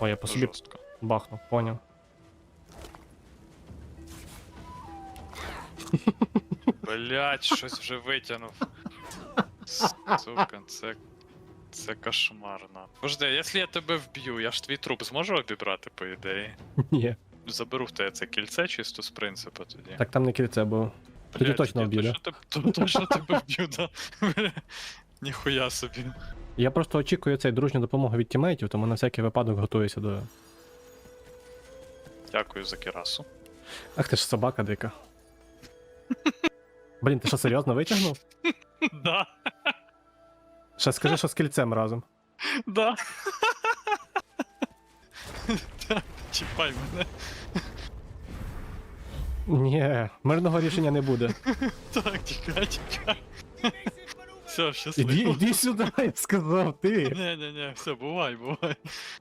Ой, я по собі Жорстко. бахнув, поняв. Блять, щось вже витягнув. Сука, це. Це кошмарно. Пожди, якщо я тебе вб'ю, я ж твій труп зможу обібрати, по ідеї? Ні. Заберу в тебе це кільце чисто з принципу тоді. Так там не кільце було. тоді Блядь, точно я вб'ю, да? точно тебе- то- Точно тебе вб'ю, да. Ніхуя собі. Я просто очікую цей дружню допомогу від тімейтів, тому на всякий випадок готуюся до. Дякую за кірасу. Ах ти ж собака дика. Блін, ти що серйозно витягнув? Да, Ще скажи, що з кільцем разом. да. Да, Чіпай мене. Ні, мирного рішення не буде. Так, тікай, тікай. Все, Іди, щасливо. іди сюди, я сказав, ти. Не, не, не, все, бувай, бувай.